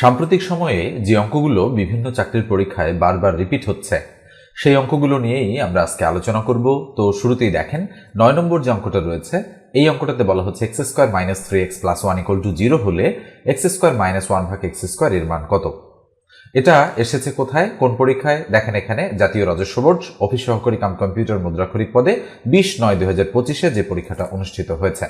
সাম্প্রতিক সময়ে যে অঙ্কগুলো বিভিন্ন চাকরির পরীক্ষায় বারবার রিপিট হচ্ছে, সেই অঙ্কগুলো নিয়েই আমরা আজকে আলোচনা করব। তো শুরুতেই দেখেন, নয় নম্বর যে অঙ্কটা রয়েছে, এই অঙ্কটাতে বলা হচ্ছে x square minus three x plus one equal to zero হলে এক্স স্কোয়ার মাইনাস ওয়ান ভাগ এক্স স্কোয়ার এর মান কত? এটা এসেছে কোথায়? কোন পরীক্ষায়? দেখেন এখানে, জাতীয় রাজস্ব বোর্ড, অফিস সহকারী কাম কম্পিউটার মুদ্রাক্ষরিক পদে বিশ নয় দুই হাজার পঁচিশে যে পরীক্ষাটা অনুষ্ঠিত হয়েছে।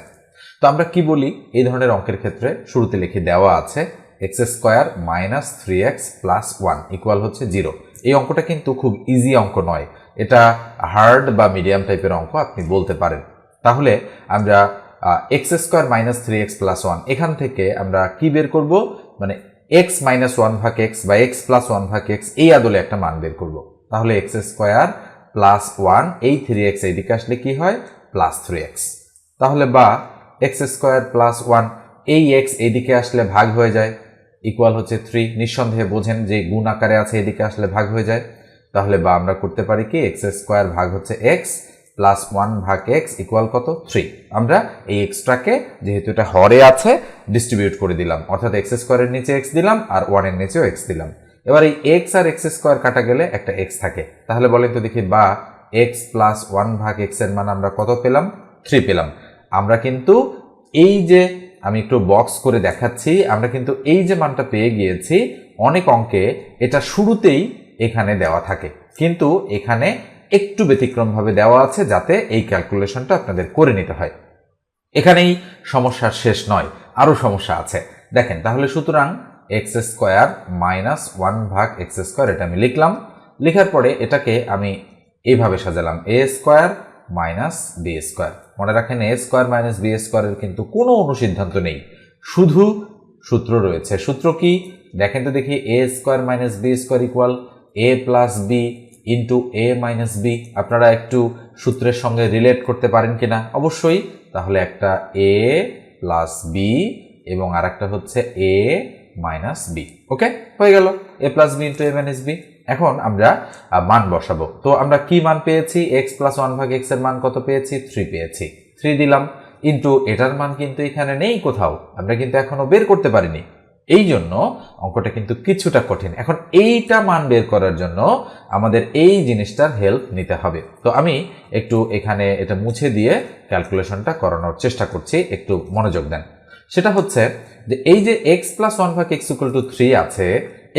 তো আমরা কি বলি? এই ধরনের অঙ্কের ক্ষেত্রে শুরুতে লিখে দেওয়া আছে x square minus three x plus one equal হচ্ছে জিরো। এই অঙ্কটা কিন্তু খুব ইজি অঙ্ক নয়। এটা হার্ড বা মিডিয়াম টাইপের অঙ্ক আপনি বলতে পারেন। তাহলে আমরা x square minus three x plus one, এখান থেকে আমরা কি বের করব? মানে এক্স মাইনাস ওয়ান ভাগ এক্স বা এক্স প্লাস ওয়ান ভাগ এক্স এই আদলে একটা মান বের করব। তাহলে এক্স স্কোয়ার প্লাস ওয়ান, এই থ্রি এক্স এইদিকে আসলে কি হয়? Plus three x. তাহলে বা এক্স স্কোয়ার প্লাস ওয়ান, এই এক্স এইদিকে আসলে ভাগ হয়ে যায়। ইকুয়াল হচ্ছে থ্রি নিঃসন্দেহে বোঝেন যে গুণ আকারে আছে, এদিকে আসলে ভাগ হয়ে যায়। তাহলে বা আমরা করতে পারি কি এক্স স্কোয়ার ভাগ হচ্ছে এক্স প্লাস ওয়ান ভাগ এক্স ইকুয়াল কত? থ্রি আমরা এই এক্সট্রাকে যেহেতু এটা হরে আছে ডিস্ট্রিবিউট করে দিলাম। অর্থাৎ এক্স স্কোয়ারের নিচে এক্স দিলাম আর ওয়ানের নিচেও এক্স দিলাম। এবার এই এক্স আর এক্স স্কোয়ার কাটা গেলে একটা এক্স থাকে। তাহলে বলেন তো দেখি, বা এক্স প্লাস ওয়ান ভাগ এক্সের মান আমরা কত পেলাম? থ্রি পেলাম। আমরা কিন্তু এই যে আমি একটু বক্স করে দেখাচ্ছি। আমরা কিন্তু এই যে মানটা পেয়ে গিয়েছি, অনেক অঙ্কে এটা শুরুতেই এখানে দেওয়া থাকে। কিন্তু এখানে একটু ব্যতিক্রমভাবে দেওয়া আছে যাতে এই ক্যালকুলেশনটা আপনাদের করে নিতে হয়। এখানেই সমস্যার শেষ নয়, আরও সমস্যা আছে। দেখেন, তাহলে সুতরাং এক্স স্কোয়ার মাইনাস ওয়ান ভাগ এক্স স্কোয়ার এটা আমি লিখলাম। লেখার পরে এটাকে আমি এইভাবে সাজালাম a square minus b square মনে রাখেন এ স্কোয়ার মাইনাস বি স্কোয়ারের কিন্তু কোনো অনুসিদ্ধান্ত নেই। শুধু সূত্র রয়েছে। সূত্র কি? দেখেন তো দেখি a square minus b square equal a plus b into a minus b আপনারা একটু সূত্রের সঙ্গে রিলেট করতে পারেন কিনা? অবশ্যই। তাহলে একটা এ প্লাস বি এবং আর একটা হচ্ছে এ মাইনাস বি ওকে হয়ে গেল। A plus b into a minus b এখন আমরা মান বসাবো। তো আমরা কি মান পেয়েছি? এক্স প্লাস ওয়ান ভাগ এক্সের মান কত পেয়েছি? থ্রি পেয়েছি। থ্রি দিলাম। ইন্টু এটার মান কিন্তু এখানে নেই কোথাও। আমরা কিন্তু এখনও বের করতে পারিনি। এই জন্য অঙ্কটা কিন্তু কিছুটা কঠিন। এখন এইটা মান বের করার জন্য আমাদের এই জিনিসটার হেল্প নিতে হবে। তো আমি একটু এখানে এটা মুছে দিয়ে ক্যালকুলেশনটা করানোর চেষ্টা করছি। একটু মনোযোগ দেন। সেটা হচ্ছে যে এই যে এক্স প্লাস ওয়ান ভাগ এক্স ইকুয়াল টু থ্রি আছে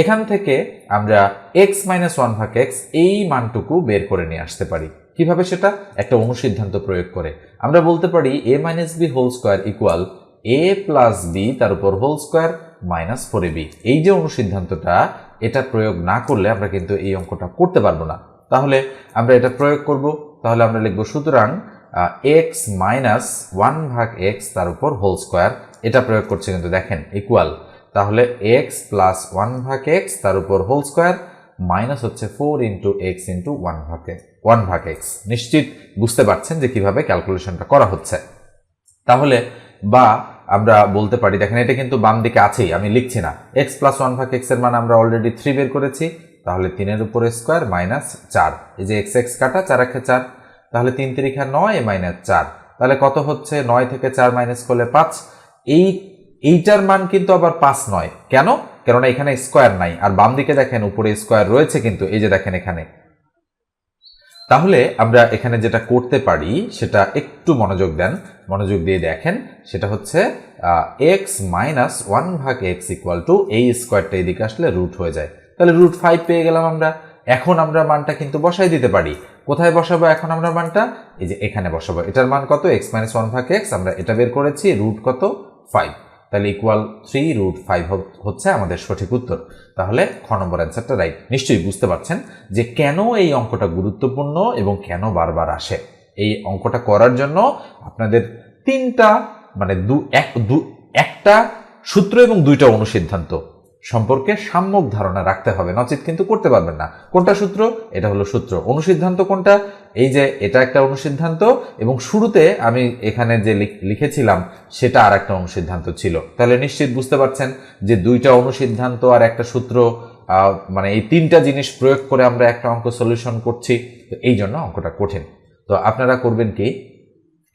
এখান থেকে আমরা এক্স মাইনাস ওয়ান ভাগ এক্স এই মানটুকু বের করে নিয়ে আসতে পারি। কীভাবে সেটা? একটা অনুসিদ্ধান্ত প্রয়োগ করে। আমরা বলতে পারি a minus b whole square equal a plus b তার উপর whole square minus four b এই যে অনুসিদ্ধান্তটা, এটা প্রয়োগ না করলে আমরা কিন্তু এই অঙ্কটা করতে পারব না। তাহলে আমরা এটা প্রয়োগ করব। তাহলে আমরা লিখব, সুতরাং এক্স মাইনাস ওয়ান ভাগ এক্স তার উপর হোল স্কোয়ার এটা প্রয়োগ করছে কিন্তু দেখেন ইকুয়াল তাহলে এক্স প্লাস ওয়ান ভাগ এক্স তার উপর হোল স্কোয়ার মাইনাস হচ্ছে four into x into one ভাগ ওয়ান ভাগ এক্স নিশ্চিত বুঝতে পারছেন যে কীভাবে ক্যালকুলেশনটা করা হচ্ছে। তাহলে, বা আমরা বলতে পারি, দেখেন এটা কিন্তু বাম দিকে আছেই, আমি লিখছি না। এক্স প্লাস ওয়ান ভাগ এক্সের মান আমরা অলরেডি থ্রি বের করেছি, তাহলে তিনের উপরে স্কোয়ার মাইনাস চার। এই যে এক্স এক্স কাটা, চার একে চার, তাহলে তিন তিরিখা নয় মাইনাস চার। তাহলে কত হচ্ছে? নয় থেকে চার মাইনাস করলে পাঁচ। এই এইটার মান কিন্তু আবার পাঁচ নয়। কেন? কেননা এখানে স্কোয়ার নাই। আর বাম দিকে দেখেন, উপরে স্কোয়ার রয়েছে কিন্তু, এই যে দেখেন এখানে। তাহলে আমরা এখানে যেটা করতে পারি, সেটা একটু মনোযোগ দেন। মনোযোগ দিয়ে দেখেন, সেটা হচ্ছে এক্স মাইনাস ওয়ান ভাগ এক্স ইকুয়াল টু এই স্কোয়ারটা এদিকে আসলে রুট হয়ে যায়। তাহলে রুট ফাইভ পেয়ে গেলাম আমরা। এখন আমরা মানটা কিন্তু বসাই দিতে পারি। কোথায় বসাবো এখন আমরা মানটা? এই যে এখানে বসাবো। এটার মান কত? এক্স মাইনাস ওয়ান ভাগ এক্স আমরা এটা বের করেছি রুট কত? ফাইভ তাহলে ইকুয়াল থ্রি রুট ফাইভ হচ্ছে আমাদের সঠিক উত্তর। তাহলে খ নম্বর অ্যান্সারটা রাইট নিশ্চয়ই বুঝতে পারছেন যে কেন এই অঙ্কটা গুরুত্বপূর্ণ এবং কেন বারবার আসে। এই অঙ্কটা করার জন্য আপনাদের তিনটা মানে দু, এক, দু, একটা সূত্র এবং দুইটা অনুসিদ্ধান্ত সম্পর্কে সাম্যক ধারণা রাখতে হবে, নচিত কিন্তু করতে পারবেন না। কোনটা সূত্র? এটা হলো সূত্র। অনুসিদ্ধান্ত কোনটা? এই যে এটা একটা অনুসিদ্ধান্ত এবং শুরুতে আমি এখানে যে লিখেছিলাম সেটা আর একটা অনুসিদ্ধান্ত ছিল। তাহলে নিশ্চিত বুঝতে পারছেন যে দুইটা অনুসিদ্ধান্ত আর একটা সূত্র মানে এই তিনটা জিনিস প্রয়োগ করে আমরা একটা অঙ্ক সলিউশন করছি। তো এই জন্য অঙ্কটা কঠিন। তো আপনারা করবেন কি?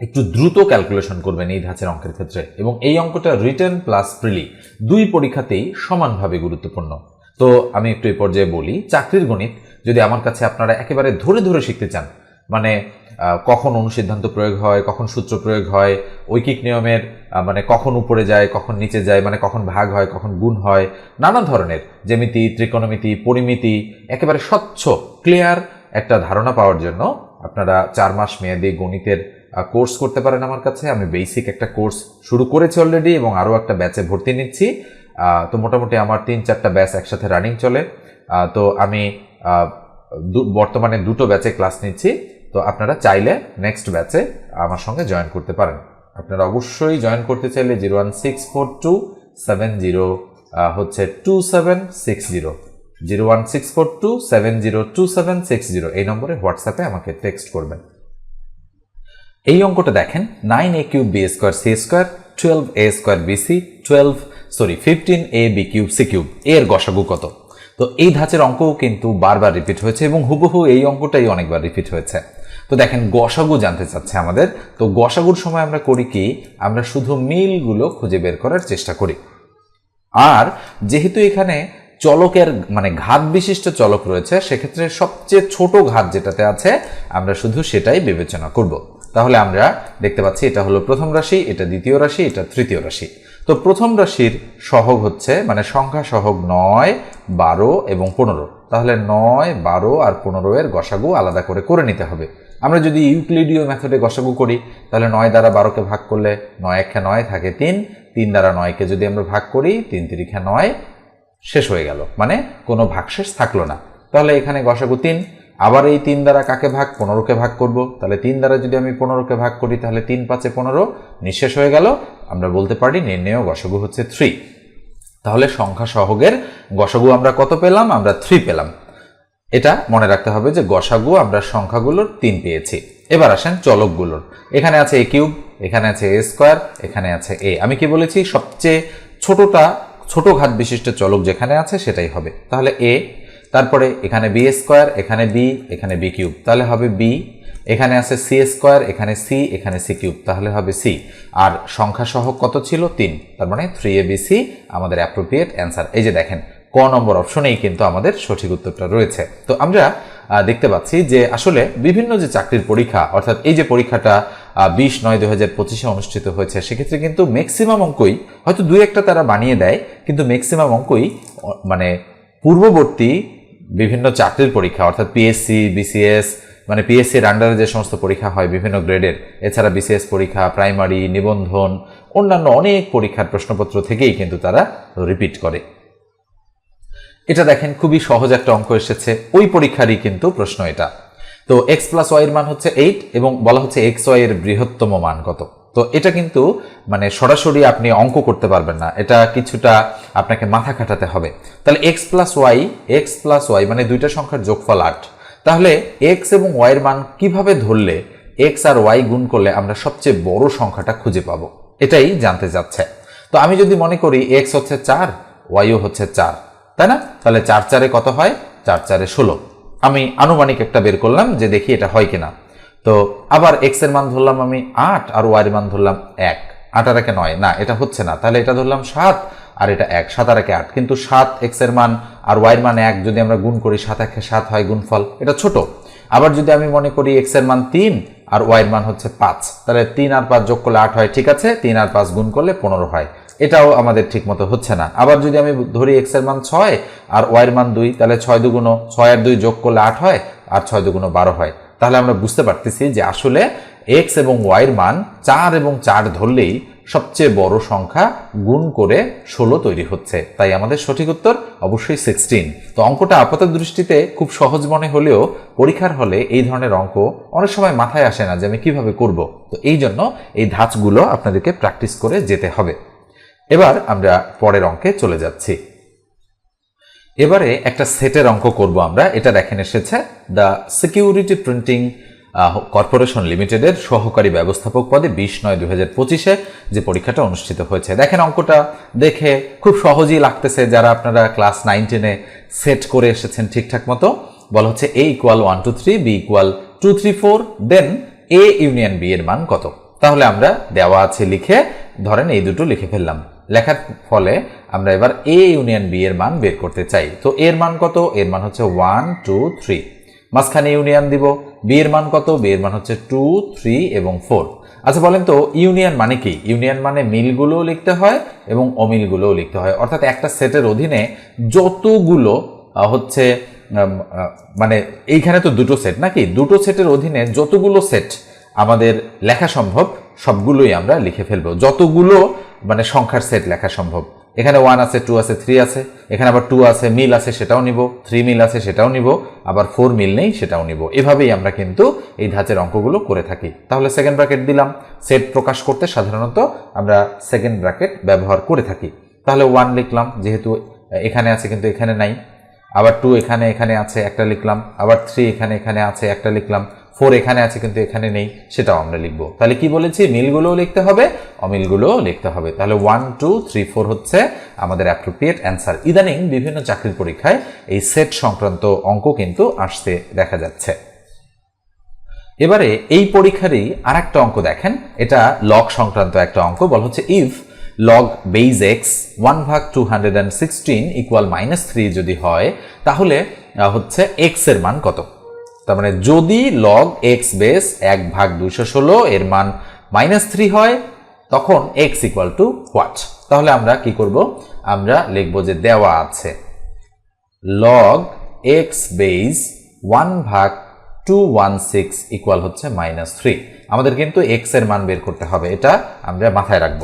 একটু দ্রুত ক্যালকুলেশন করবেন এই ধাঁচের অঙ্কের ক্ষেত্রে। এবং এই অঙ্কটা রিটার্ন প্লাস প্রিলি দুই পরীক্ষাতেই সমানভাবে গুরুত্বপূর্ণ। তো আমি একটু এই পর্যায়ে বলি, চাকরির গণিত, যদি আমার কাছে আপনারা একেবারে ধরে ধরে শিখতে চান মানে কখন অনুসিদ্ধান্ত প্রয়োগ হয়, কখন সূত্র প্রয়োগ হয়, ঐকিক নিয়মের মানে কখন উপরে যায়, কখন নিচে যায় মানে কখন ভাগ হয়, কখন গুণ হয় নানা ধরনের, জ্যামিতি, ত্রিকোণমিতি, পরিমিতি, একেবারে স্বচ্ছ ক্লিয়ার একটা ধারণা পাওয়ার জন্য আপনারা চার মাস মেয়াদী গণিতের কোর্স করতে পারেন আমার কাছে। আমি বেসিক একটা কোর্স শুরু করেছি অলরেডি এবং আরও একটা ব্যাচে ভর্তি নিচ্ছি। তো মোটামুটি আমার তিন চারটা ব্যাচ একসাথে রানিং চলে। তো আমি বর্তমানে দুটো ব্যাচে ক্লাস নিচ্ছি। তো আপনারা চাইলে নেক্সট ব্যাচে আমার সঙ্গে জয়েন করতে পারেন। আপনারা অবশ্যই জয়েন করতে চাইলে zero one six four two seven zero হচ্ছে two seven six zero zero one six four two seven zero two seven six zero এই নম্বরে হোয়াটসঅ্যাপে আমাকে টেক্সট করবেন। এই অঙ্কটা দেখেন nine a cube b square c square twelve a square b c twelve sorry fifteen a b cube c cube এর গসাগু কত? তো এই ধাঁচের অঙ্কও কিন্তু বারবার রিপিট হয়েছে এবং হুবহু এই অঙ্কটাই অনেকবার রিপিট হয়েছে। তো দেখেন, গসাগু জানতে চাচ্ছে আমাদের। তো গসাগুর সময় আমরা করি কি? আমরা শুধু মিলগুলো খুঁজে বের করার চেষ্টা করি। আর যেহেতু এখানে চলকের মানে ঘাত বিশিষ্ট চলক রয়েছে, সেক্ষেত্রে সবচেয়ে ছোট ঘাত যেটাতে আছে, আমরা শুধু সেটাই বিবেচনা করব। তাহলে আমরা দেখতে পাচ্ছি এটা হলো প্রথম রাশি, এটা দ্বিতীয় রাশি, এটা তৃতীয় রাশি। তো প্রথম রাশির সহগ হচ্ছে মানে সংখ্যা সহগ নয়, বারো এবং পনেরো। তাহলে নয়, বারো আর পনেরো এর গসাগু আলাদা করে করে নিতে হবে। আমরা যদি ইউক্লিডীয় মেথডে গসাগু করি, তাহলে নয় দ্বারা বারোকে ভাগ করলে নয় একে নয় থাকে তিন। তিন দ্বারা নয়কে যদি আমরা ভাগ করি, তিন তিরিখা নয়, শেষ হয়ে গেল। মানে কোনো ভাগশেষ থাকল না। তাহলে এখানে গসাগু তিন। আবার এই তিন দ্বারা কাকে ভাগ? পনেরোকে ভাগ করব। তাহলে তিন দ্বারা যদি আমি পনেরোকে ভাগ করি, তাহলে তিন পাঁচে পনেরো, নিঃশেষ হয়ে গেল। আমরা বলতে পারি নির্ণেয় গসাগু হচ্ছে থ্রি। তাহলে সংখ্যা সহগের গসাগু আমরা কত পেলাম? আমরা থ্রি পেলাম। এটা মনে রাখতে হবে যে গসাগু আমরা সংখ্যাগুলোর তিন পেয়েছি। এবার আসেন চলকগুলোর। এখানে আছে এ কিউব, এখানে আছে এ স্কোয়ার, এখানে আছে এ আমি কি বলেছি? সবচেয়ে ছোটটা, ছোট ঘাত বিশিষ্ট চলক যেখানে আছে সেটাই হবে। তাহলে এ তারপরে এখানে বি স্কোয়ার, এখানে বি এখানে বি কিউব। তাহলে হবে বি এখানে আছে সি স্কোয়ার, এখানে সি এখানে সি কিউব। তাহলে হবে সি আর সংখ্যা সহ কত ছিল? তিন। তার মানে থ্রি এ বি সি আমাদের অ্যাপ্রোপ্রিয়েট অ্যান্সার এই যে দেখেন, ক নম্বর অপশনেই কিন্তু আমাদের সঠিক উত্তরটা রয়েছে। তো আমরা দেখতে পাচ্ছি যে আসলে বিভিন্ন যে চাকরির পরীক্ষা, অর্থাৎ এই যে পরীক্ষাটা বিশ নয় দু হাজার পঁচিশে অনুষ্ঠিত হয়েছে, সেক্ষেত্রে কিন্তু ম্যাক্সিমাম অঙ্কই হয়তো দুই একটা তারা বানিয়ে দেয়, কিন্তু ম্যাক্সিমাম অঙ্কই মানে পূর্ববর্তী বিভিন্ন চাকরির পরীক্ষা, অর্থাৎ পিএসসি বিসিএস মানে পিএসসির আন্ডারে যে সমস্ত পরীক্ষা হয় বিভিন্ন গ্রেডের এছাড়া বিসিএস পরীক্ষা প্রাইমারি নিবন্ধন, অন্যান্য অনেক পরীক্ষার প্রশ্নপত্র থেকেই কিন্তু তারা রিপিট করে। এটা দেখেন, খুবই সহজ একটা অঙ্ক এসেছে। ওই পরীক্ষারই কিন্তু প্রশ্ন এটা। তো এক্স প্লাস ওয়াই এর মান হচ্ছে এইট এবং বলা হচ্ছে এক্স ওয়াই এর বৃহত্তম মান কত? তো এটা কিন্তু মানে সরাসরি আপনি অঙ্ক করতে পারবেন না। এটা কিছুটা আপনাকে মাথা খাটাতে হবে। তাহলে x plus y x plus y মানে দুইটা সংখ্যার যোগফল আট। তাহলে এক্স এবং ওয়াই এর মান কীভাবে ধরলে এক্স আর ওয়াই গুণ করলে আমরা সবচেয়ে বড় সংখ্যাটা খুঁজে পাবো? এটাই জানতে যাচ্ছে। তো আমি যদি মনে করি এক্স হচ্ছে চার ওয়াইও হচ্ছে চার, তাই না? তাহলে চার চারে কত হয়? চার চারে ষোলো। আমি আনুমানিক একটা বের করলাম যে দেখি এটা হয় কিনা। তো আবার এক্সের মান ধরলাম আমি আট আর ওয়াই এর মান ধরলাম এক। আট আর একে নয়। না, এটা হচ্ছে না। তাহলে এটা ধরলাম সাত আর এটা এক। সাত আর একে আট। কিন্তু সাত এক্সের মান আর ওয়াই এর মান এক যদি আমরা গুণ করি, সাত একে সাত হয় গুণফল। এটা ছোট। আবার যদি আমি মনে করি এক্সের মান তিন আর ওয়াই এর মান হচ্ছে পাঁচ, তাহলে তিন আর পাঁচ যোগ করলে আট হয়। ঠিক আছে? তিন আর পাঁচ গুণ করলে পনেরো হয়। এটাও আমাদের ঠিক মতো হচ্ছে না। আবার যদি আমি ধরি এক্সের মান ছয় আর ওয়াই এর মান দুই, তাহলে ছয় দুগুণ ছয় আর দুই যোগ করলে আট হয় আর ছয় দুগুণ বারো হয়। তাহলে আমরা বুঝতে পারতেছি যে আসলে এক্স এবং ওয়াই এর মান চার এবং চার ধরলেই সবচেয়ে বড় সংখ্যা গুণ করে ষোলো তৈরি হচ্ছে। তাই আমাদের সঠিক উত্তর অবশ্যই সিক্সটিন তো অঙ্কটা আপাত দৃষ্টিতে খুব সহজ মনে হলেও পরীক্ষার হলে এই ধরনের অঙ্ক অনেক সময় মাথায় আসে না যে আমি কীভাবে করব। তো এই জন্য এই ধাঁচগুলো আপনাদেরকে প্র্যাকটিস করে যেতে হবে। এবার আমরা পরের অঙ্কে চলে যাচ্ছি। এবারে একটা সেটের অঙ্ক করব আমরা। এটা দেখেন এসেছে। দ্য সিকিউরিটি প্রিন্টিং কর্পোরেশন লিমিটেডের সহকারী ব্যবস্থাপক পদে বিশ নয় দুই হাজার পঁচিশে যে পরীক্ষাটা অনুষ্ঠিত হয়েছে। দেখেন অঙ্কটা দেখে খুব সহজেই লাগতেছে যারা আপনারা ক্লাস নাইন টেনে সেট করে এসেছেন ঠিকঠাক মতো। বলা হচ্ছে a equal one two three b equal two three four then a union b এর মান কত? তাহলে আমরা দেওয়া আছে লিখে, ধরেন এই দুটো লিখে ফেললাম। লেখার ফলে আমরা এবার এ ইউনিয়ন বি এর মান বের করতে চাই। তো এর মান কত? এর মান হচ্ছে ওয়ান টু থ্রি মাঝখানে ইউনিয়ন দিব। বি এর মান কত? বি এর মান হচ্ছে টু থ্রি এবং ফোর আচ্ছা বলেন তো, ইউনিয়ন মানে কি? ইউনিয়ন মানে মিলগুলোও লিখতে হয় এবং অমিলগুলোও লিখতে হয়। অর্থাৎ একটা সেটের অধীনে যতগুলো হচ্ছে মানে এইখানে তো দুটো সেট নাকি? দুটো সেটের অধীনে যতগুলো সেট আমাদের লেখা সম্ভব সবগুলোই আমরা লিখে ফেলব। যতগুলো মানে সংখ্যার সেট লেখা সম্ভব। এখানে ওয়ান আছে টু আছে থ্রি আছে। এখানে আবার টু আছে, মিল আছে, সেটাও নিব। থ্রি মিল আছে, সেটাও নিব। আবার ফোর মিল নেই, সেটাও নিব। এভাবেই আমরা কিন্তু এই ধাঁচের অঙ্কগুলো করে থাকি। তাহলে সেকেন্ড ব্র্যাকেট দিলাম। সেট প্রকাশ করতে সাধারণত আমরা সেকেন্ড ব্র্যাকেট ব্যবহার করে থাকি। তাহলে ওয়ান লিখলাম, যেহেতু এখানে আছে কিন্তু এখানে নাই। আবার টু এখানে এখানে আছে, একটা লিখলাম। আবার থ্রি এখানে এখানে আছে, একটা লিখলাম। ফোর এখানে আছে কিন্তু এখানে নেই, সেটাও আমরা লিখব। তাহলে কি বলেছি? মিলগুলোও লিখতে হবে, অমিলগুলোও লিখতে হবে। তাহলে ওয়ান টু থ্রি ফোর হচ্ছে আমাদের অ্যাপ্রোপ্রিয়েট অ্যান্সার ইদানিং বিভিন্ন চাকরির পরীক্ষায় এই সেট সংক্রান্ত অঙ্ক কিন্তু আসতে দেখা যাচ্ছে। এবারে এই পরীক্ষারই আর একটা অঙ্ক দেখেন। এটা লগ সংক্রান্ত একটা অঙ্ক, বলা হচ্ছে if log base x one ভাগ two hundred and sixteen equal minus three যদি হয়, তাহলে হচ্ছে এক্সের মান কত? তার মানে যদি লগ এক্স বেস এক ভাগ দুইশো ষোলো, এর মান মাইনাস থ্রি হয়, তখন এক্স ইকুয়াল টু হোয়াট তাহলে আমরা কি করব? আমরা লিখব যে দেওয়া আছে লগ এক্স বেস ওয়ান ভাগ টু ওয়ান সিক্স ইকুয়াল হচ্ছে মাইনাস থ্রি আমাদের কিন্তু এক্সের মান বের করতে হবে, এটা আমরা মাথায় রাখব।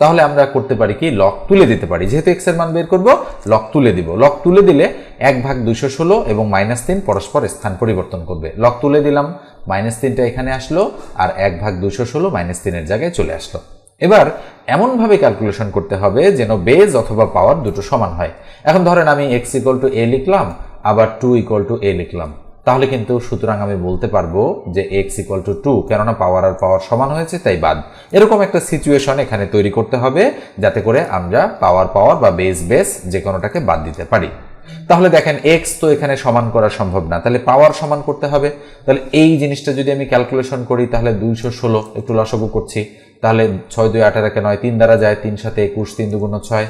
তাহলে আমরা করতে পারি কি? লক তুলে দিতে পারি। যেহেতু এক্সের মান বের করব, লক তুলে দিব। লক তুলে দিলে এক ভাগ দুইশো ষোলো এবং মাইনাস তিন পরস্পর স্থান পরিবর্তন করবে। লক তুলে দিলাম। মাইনাস তিনটা এখানে আসলো আর এক ভাগ দুইশো ষোলো মাইনাস তিনের জায়গায় চলে আসলো। এবার এমনভাবে ক্যালকুলেশন করতে হবে যেন বেজ অথবা পাওয়ার দুটো সমান হয়। এখন ধরেন আমি এক্স ইকুয়াল টু এ লিখলাম, আবার টু ইকুয়াল টু এ লিখলাম। তাহলে কিন্তু সুতরাং আমি বলতে পারব যে এক্স ইকুয়াল টু টু কেননা পাওয়ার আর পাওয়ার সমান হয়েছে, তাই বাদ। এরকম একটা সিচুয়েশন এখানে তৈরি করতে হবে, যাতে করে আমরা পাওয়ার পাওয়ার বা বেস বেস যে কোনোটাকে বাদ দিতে পারি। তাহলে দেখেন এক্স তো এখানে সমান করা সম্ভব না, তাহলে পাওয়ার সমান করতে হবে। তাহলে এই জিনিসটা যদি আমি ক্যালকুলেশন করি, তাহলে দুইশো ষোলো একটু লসগু করছি। তাহলে ছয় দুই আঠারো একে নয়, তিন দ্বারা যায়, তিন সাথে একুশ, তিন দুগুণ ছয়,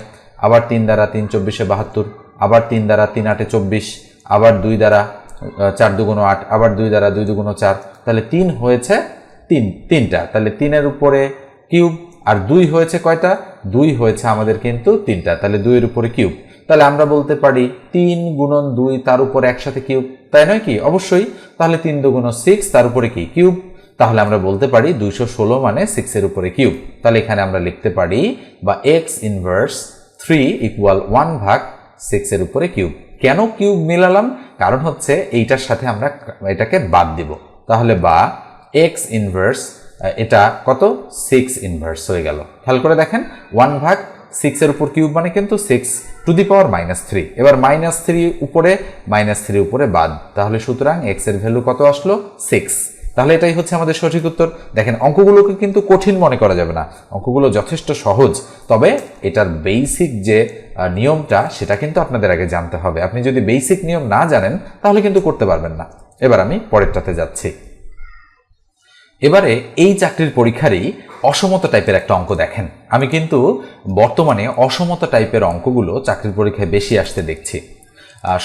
আবার তিন দ্বারা তিন চব্বিশে বাহাত্তর, আবার তিন দ্বারা তিন আটে চব্বিশ, আবার দুই দ্বারা চার দুগুণ আট, আবার দুই দ্বারা দুই দুগুণ চার, তাহলে তিন হয়েছে তিন, তিনটা। তাহলে তিনের উপরে কিউব, আর দুই হয়েছে কয়টা? দুই হয়েছে আমাদের কিন্তু তিনটা, তাহলে দুইয়ের উপরে কিউব। তাহলে আমরা বলতে পারি তিন গুণন দুই, তার উপরে একসাথে কিউব, তাই নয় কি? অবশ্যই। তাহলে তিন দুগুণ সিক্স, তার উপরে কি? কিউব। তাহলে আমরা বলতে পারি দুইশো ষোলো মানে সিক্সের উপরে কিউব। তাহলে এখানে আমরা লিখতে পারি বা x inverse three equal one ভাগ সিক্সের উপরে কিউব। কেন কিউব মিলালাম? কারণ হচ্ছে এইটার সাথে আমরা এটাকে বাদ দিব। তাহলে বা এক্স ইনভার্স এটা কত? সিক্স ইনভার্স হয়ে গেল। খেয়াল করে দেখেন ওয়ান ভাগ সিক্সের উপর কিউব মানে কিন্তু six to the power minus three এবার মাইনাস থ্রি উপরে মাইনাস থ্রি উপরে বাদ। তাহলে সুতরাং এক্সের ভ্যালু কত আসলো? সিক্স তাহলে এটাই হচ্ছে আমাদের সঠিক উত্তর। দেখেন, অঙ্কগুলোকে কিন্তু কঠিন মনে করা যাবে না। অঙ্কগুলো যথেষ্ট সহজ। তবে এটার বেসিক যে নিয়মটা, সেটা কিন্তু আপনাদের আগে জানতে হবে। আপনি যদি বেসিক নিয়ম না জানেন, তাহলে কিন্তু করতে পারবেন না। এবার আমি পরেরটাতে যাচ্ছি। এবারে এই চাকরির পরীক্ষারই অসমতা টাইপের একটা অঙ্ক দেখেন। আমি কিন্তু বর্তমানে অসমতা টাইপের অঙ্কগুলো চাকরির পরীক্ষায় বেশি আসতে দেখছি।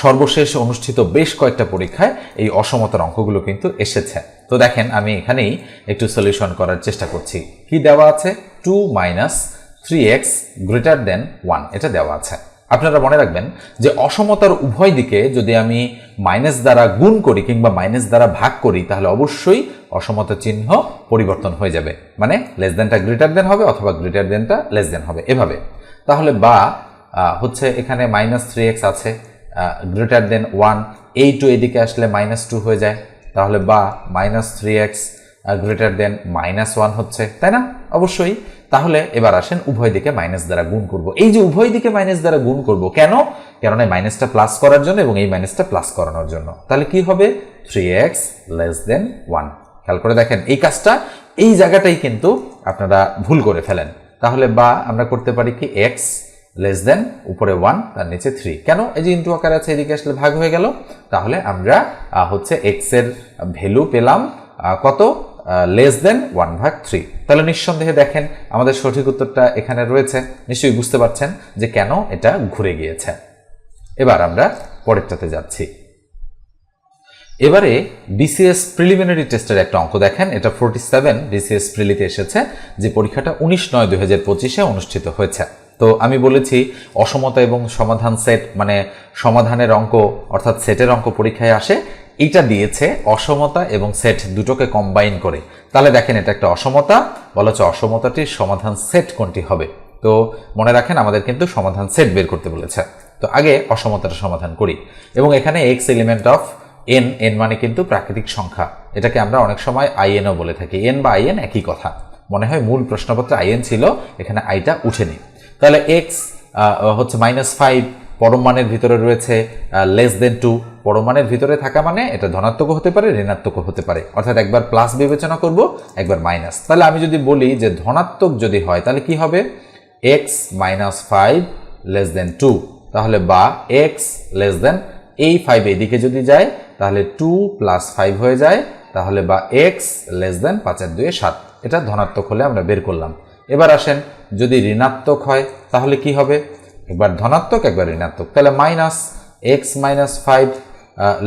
সর্বশেষ অনুষ্ঠিত বেশ কয়েকটা পরীক্ষায় এই অসমতার অঙ্কগুলো কিন্তু এসেছে। তো দেখেন, আমি এখানেই একটু সলিউশন করার চেষ্টা করছি। কি দেওয়া আছে? Two minus three x greater than one এটা দেওয়া আছে। আপনারা মনে রাখবেন যে অসমতার উভয় দিকে যদি আমি মাইনাস দ্বারা গুণ করি কিংবা মাইনাস দ্বারা ভাগ করি, তাহলে অবশ্যই অসমতা চিহ্ন পরিবর্তন হয়ে যাবে। মানে লেস দেনটা গ্রেটার দেন হবে অথবা গ্রেটার দেনটা লেস দেন হবে। এভাবে। তাহলে বা হচ্ছে এখানে মাইনাস থ্রি এক্স আছে। গ্রেটার দেন ওয়ান এই টু এদিকে আসলে মাইনাস টু হয়ে যায়। তাহলে বা minus three x greater than minus one হচ্ছে, তাই না? অবশ্যই। তাহলে এবার আসেন উভয় দিকে মাইনাস দ্বারা গুণ করব। এই যে উভয় দিকে মাইনাস দ্বারা গুণ করব, কেন? কেননা মাইনাসটা প্লাস করার জন্য এবং এই মাইনাসটা প্লাস করানোর জন্য। তাহলে কি হবে? Three x less than one খেয়াল করে দেখেন, এই কাজটা, এই জায়গাটাই কিন্তু আপনারা ভুল করে ফেলেন। তাহলে বা আমরা করতে পারি কি? এক্স লেস দেন উপরে ওয়ান তার নিচে থ্রি কেন? এই যে ইন্টু আকার আছে, এদিকে আসলে ভাগ হয়ে গেল। তাহলে আমরা হচ্ছে এক্সের ভ্যালু পেলাম কত? লেস দেন ওয়ান ভাগ থ্রি তাহলে নিঃসন্দেহে দেখেন, আমাদের সঠিক উত্তরটা এখানে রয়েছে। নিশ্চয়ই বুঝতে পারছেন যে কেন এটা ঘুরে গিয়েছে। এবার আমরা পরেরটাতে যাচ্ছি। এবারে বিসিএস প্রিলিমিনারি টেস্টের একটা অঙ্ক দেখেন। এটা ফোরটি সেভেন বিসিএস প্রিলিতে এসেছে, যে পরীক্ষাটা উনিশ নয় দুই হাজার পঁচিশে অনুষ্ঠিত হয়েছে। তো আমি বলেছি, অসমতা এবং সমাধান সেট মানে সমাধানের অঙ্ক, অর্থাৎ সেটের অঙ্ক পরীক্ষায় আসে, এইটা দিয়েছে অসমতা এবং সেট দুটোকে কম্বাইন করে। তাহলে দেখেন এটা একটা অসমতা, বলা হচ্ছে অসমতাটির সমাধান সেট কোনটি হবে? তো মনে রাখেন আমাদের কিন্তু সমাধান সেট বের করতে বলেছে। তো আগে অসমতাটা সমাধান করি। এবং এখানে x element of N N মানে কিন্তু প্রাকৃতিক সংখ্যা। এটাকে আমরা অনেক সময় আইএনও বলে থাকি। এন বা আইএন একই কথা। মনে হয় মূল প্রশ্নপত্রে আইএন ছিল, এখানে আইটা উঠেনি। তাহলে এক্স হচ্ছে মাইনাস ফাইভ পরমানের ভিতরে রয়েছে লেস দেন টু পরমানের ভিতরে থাকা মানে এটা ধনাত্মক হতে পারে, ঋণাত্মক হতে পারে। অর্থাৎ একবার প্লাস বিবেচনা করব, একবার মাইনাস তাহলে আমি যদি বলি যে ধনাত্মক যদি হয়, তাহলে কি হবে? X minus five less than two তাহলে বা এক্স লেস দেন এই ফাইভ এইদিকে যদি যায়, তাহলে টু প্লাস ফাইভ হয়ে যায়, তাহলে বা এক্স লেস দেন পাঁচের দুয়ে সাত। এটা ধনাত্মক হলে আমরা বের করলাম। এবার আসেন, যদি ঋণাত্মক হয়, তাহলে কি হবে? একবার ধনাত্মক, একবার ঋণাত্মক। তাহলে minus x minus five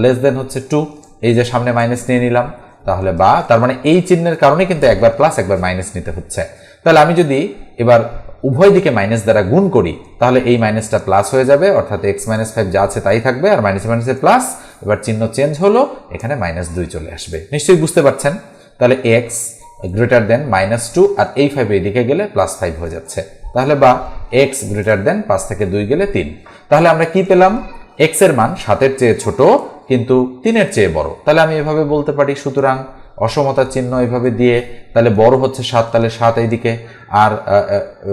less than হচ্ছে টু এই যে সামনে মাইনাস নিয়ে নিলাম, তাহলে বা, তার মানে এই চিহ্নের কারণে কিন্তু একবার প্লাস একবার মাইনাস নিতে হচ্ছে। তাহলে আমি যদি এবার উভয় দিকে মাইনাস দ্বারা গুণ করি, তাহলে এই মাইনাসটা প্লাস হয়ে যাবে, অর্থাৎ এক্স মাইনাস ফাইভ যা আছে তাই থাকবে, আর মাইনাস মাইনাসে প্লাস এবার চিহ্ন চেঞ্জ হলো, এখানে মাইনাস দুই চলে আসবে। নিশ্চয়ই বুঝতে পারছেন? তাহলে x greater than minus two আর এই ফাইভ এইদিকে গেলে প্লাস ফাইভ হয়ে যাচ্ছে। তাহলে বা এক্স গ্রেটার দেন পাঁচ থেকে দুই গেলে তিন। তাহলে আমরা কি পেলাম? এক্সের মান সাতের চেয়ে ছোট, কিন্তু তিনের চেয়ে বড়। তাহলে আমি এভাবে বলতে পারি, সুতরাং অসমতার চিহ্ন এভাবে দিয়ে, তাহলে বড় হচ্ছে সাত, তাহলে সাত এইদিকে। আর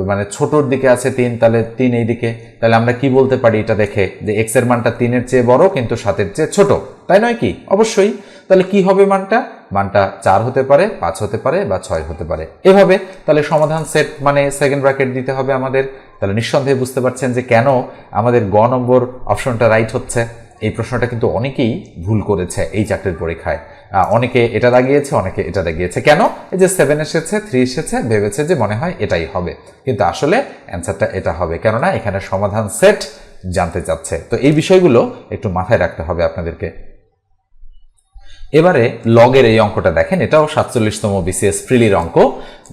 মানে ছোটর দিকে আছে তিন, তাহলে তিন এইদিকে। তাহলে আমরা কি বলতে পারি এটা দেখে? যে এক্সের মানটা তিনের চেয়ে বড়, কিন্তু সাতের চেয়ে ছোট। তাই নয় কি? অবশ্যই। তাহলে কি হবে মানটা? মানটা চার হতে পারে, পাঁচ হতে পারে বা ছয় হতে পারে। এভাবে তাহলে সমাধান সেট মানে সেকেন্ড ব্র্যাকেট দিতে হবে আমাদের। তাহলে নিঃসন্দেহে বুঝতে পারছেন যে কেন আমাদের গ নম্বর অপশনটা রাইট হচ্ছে। এই প্রশ্নটা কিন্তু অনেকেই ভুল করেছে এই চাকরির পরীক্ষায়। অনেকে এটা দাগিয়েছে, অনেকে এটা দাগিয়েছে। কেন? এই যে সেভেন এসেছে থ্রি এসেছে, ভেবেছে যে মনে হয় এটাই হবে। কিন্তু আসলে অ্যান্সারটা এটা হবে। কেননা এখানে সমাধান সেট জানতে চাচ্ছে। তো এই বিষয়গুলো একটু মাথায় রাখতে হবে আপনাদেরকে। এবারে লগের এই অঙ্কটা দেখেন, এটাও সাতচল্লিশতম বিসিএস প্রিলির অঙ্ক।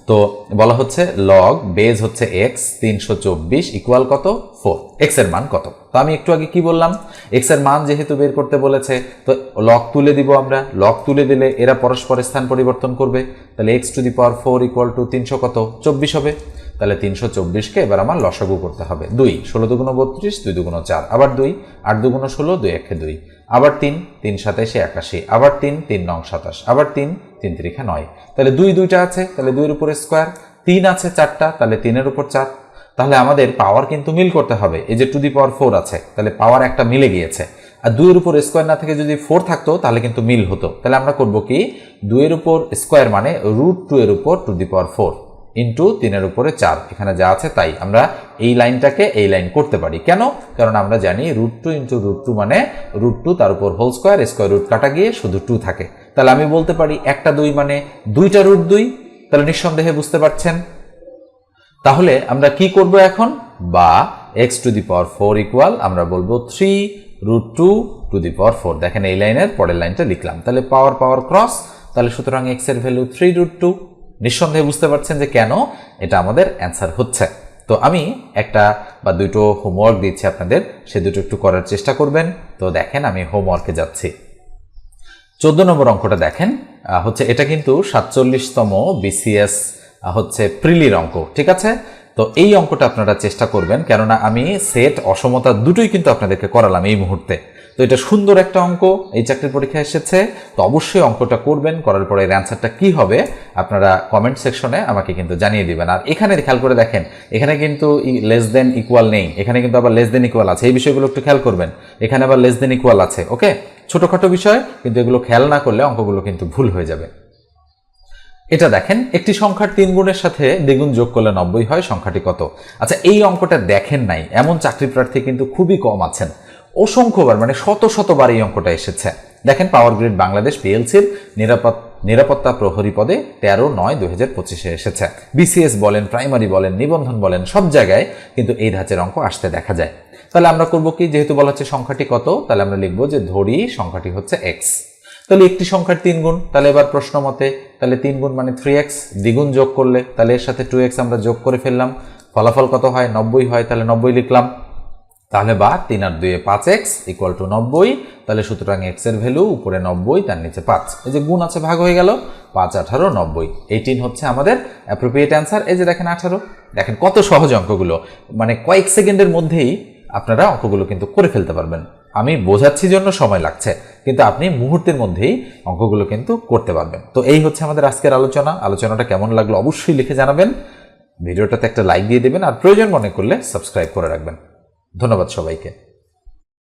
তো বলা হচ্ছে লগ বেজ হচ্ছে এক্স তিনশো চব্বিশ ইকুয়াল কত? ফোর এক্সের মান কত? তো আমি একটু আগে কি বললাম? এক্সের মান যেহেতু বের করতে বলেছে, তো লগ তুলে দিব আমরা। লগ তুলে দিলে এরা পরস্পরের স্থান পরিবর্তন করবে। তাহলে x to the power four equal to তিনশো কত? চব্বিশ হবে। তাহলে তিনশো চব্বিশকে এবার আমার লসাগু করতে হবে। দুই, ষোলো দুগুণ বত্রিশ, দুই দুগুণ চার, আবার দুই, আট দুগুণ ষোলো, দুই একে দুই। আবার তিন তিন সাতাশে একাশি, আবার তিন তিন নং সাতাশ, আবার তিন তিন তিরিখা নয়। তাহলে দুই দুইটা আছে, তাহলে দুইয়ের উপরে স্কোয়ার তিন আছে চারটা, তাহলে তিনের উপর চার। তাহলে আমাদের পাওয়ার কিন্তু মিল করতে হবে। এই যে টু দি পাওয়ার ফোর আছে, তাহলে পাওয়ার একটা মিলে গিয়েছে। আর দুইয়ের উপর স্কোয়ার না থেকে যদি ফোর থাকতো, তাহলে কিন্তু মিল হতো। তাহলে আমরা করব কি? দুইয়ের উপর স্কোয়ার মানে রুট টু এর উপর to the power four into তিনের উপরে চার। এখানে যা আছে তাই। আমরা এই লাইনটাকে এই লাইন করতে পারি। কেন? কারণ আমরা জানি root two into root two মানে রুট টু তার উপর হোল স্কোয়ার স্কোয়ার রুট কাটা গিয়ে শুধু টু থাকে। তাহলে আমি বলতে পারি একটা দুই মানে দুইটা রুট দুই। তাহলে নিঃসন্দেহে বুঝতে পারছেন? তাহলে আমরা কি করব এখন? বা x to the power four equal আমরা বলব three root two to the power four দেখেন এই লাইনের পরের লাইনটা লিখলাম। তাহলে পাওয়ার পাওয়ার ক্রস তাহলে সুতরাং এক্সের ভ্যালু থ্রি রুট টু নিঃসন্দেহে বুঝতে পারছেন যে কেন এটা আমাদের অ্যান্সার হচ্ছে। তো আমি একটা বা দুটো হোমওয়ার্ক দিচ্ছি আপনাদের, সে দুটো একটু করার চেষ্টা করবেন। তো দেখেন আমি হোমওয়ার্কে যাচ্ছি। চোদ্দ নম্বর অঙ্কটা দেখেন হচ্ছে এটা কিন্তু সাতচল্লিশতম বিসিএস হচ্ছে প্রিলির অঙ্ক, ঠিক আছে? তো এই অঙ্কটা আপনারা চেষ্টা করবেন, কেননা আমি সেট অসমতা দুটোই কিন্তু আপনাদেরকে করালাম এই মুহূর্তে। তো এটা সুন্দর একটা অঙ্ক, এই চাকরির পরীক্ষা এসেছে, তো অবশ্যই অঙ্কটা করবেন, করার পরে এর অ্যান্সারটা কি হবে আপনারা কমেন্ট সেকশনে আমাকে কিন্তু জানিয়ে দিবেন। আর এখানে খেয়াল করে দেখেন, এখানে কিন্তু লেস দেন ইকুয়াল নেই, এখানে কিন্তু আবার লেস দেন ইকুয়াল আছে, এই বিষয়গুলো একটু খেয়াল করবেন। এখানে আবার লেস দেন ইকুয়াল আছে ওকে ছোটোখাটো বিষয়, কিন্তু এগুলো খেয়াল না করলে অঙ্কগুলো কিন্তু ভুল হয়ে যাবে। এটা দেখেন, একটি সংখ্যার তিন গুণের সাথে দ্বিগুণ যোগ করলে নব্বই হয়, সংখ্যাটি কত? আচ্ছা এই অঙ্কটা দেখেন নাই, এমন চাকরি প্রার্থী কিন্তু খুবই কম আছেন। অসংখ্যবার মানে শত শতবার এই অঙ্কটা এসেছে। দেখেন পাওয়ার গ্রিড বাংলাদেশ পিএলসির নিরাপদ নিরাপত্তা প্রহরী পদে তেরো নয় দুই হাজার পঁচিশে এসেছে। বিসিএস বলেন প্রাইমারি বলেন, নিবন্ধন বলেন, সব জায়গায় কিন্তু এই ধাঁচের অঙ্ক আসতে দেখা যায়। তাহলে আমরা করব কি? যেহেতু বলা হচ্ছে সংখ্যাটি কত, তাহলে আমরা লিখব যে ধরি সংখ্যাটি হচ্ছে এক্স তাহলে একটি সংখ্যার তিন গুণ, তাহলে এবার প্রশ্ন মতে, তাহলে তিন গুণ মানে থ্রি এক্স দ্বিগুণ যোগ করলে, তাহলে এর সাথে টু এক্স আমরা যোগ করে ফেললাম। ফলাফল কত হয়? নব্বই হয়, তাহলে নব্বই লিখলাম। তাহলে বা তিন আর দুয়ে পাঁচ এক্স ইকুয়াল টু নব্বই, তাহলে সুতরাং এক্সের ভ্যালু উপরে নব্বই, তার নিচে পাঁচ। এই যে গুণ আছে, ভাগ হয়ে গেল, পাঁচ, আঠারো, নব্বই। এইটিন হচ্ছে আমাদের অ্যাপ্রোপ্রিয়েট অ্যান্সার এই যে দেখেন আঠারো, দেখেন কত সহজ অঙ্কগুলো। মানে কয়েক সেকেন্ডের মধ্যেই আপনারা অঙ্কগুলো কিন্তু করে ফেলতে পারবেন। আমি বোঝাচ্ছি জন্য সময় লাগছে, কিন্তু আপনি মুহূর্তের মধ্যেই অঙ্কগুলো কিন্তু করতে পারবেন। তো এই হচ্ছে আমাদের আজকের আলোচনা। আলোচনাটা কেমন লাগল অবশ্যই লিখে জানাবেন। ভিডিওটাতে একটা লাইক দিয়ে দেবেন, আর প্রয়োজন মনে করলে সাবস্ক্রাইব করে রাখবেন। ধন্যবাদ সবাইকে।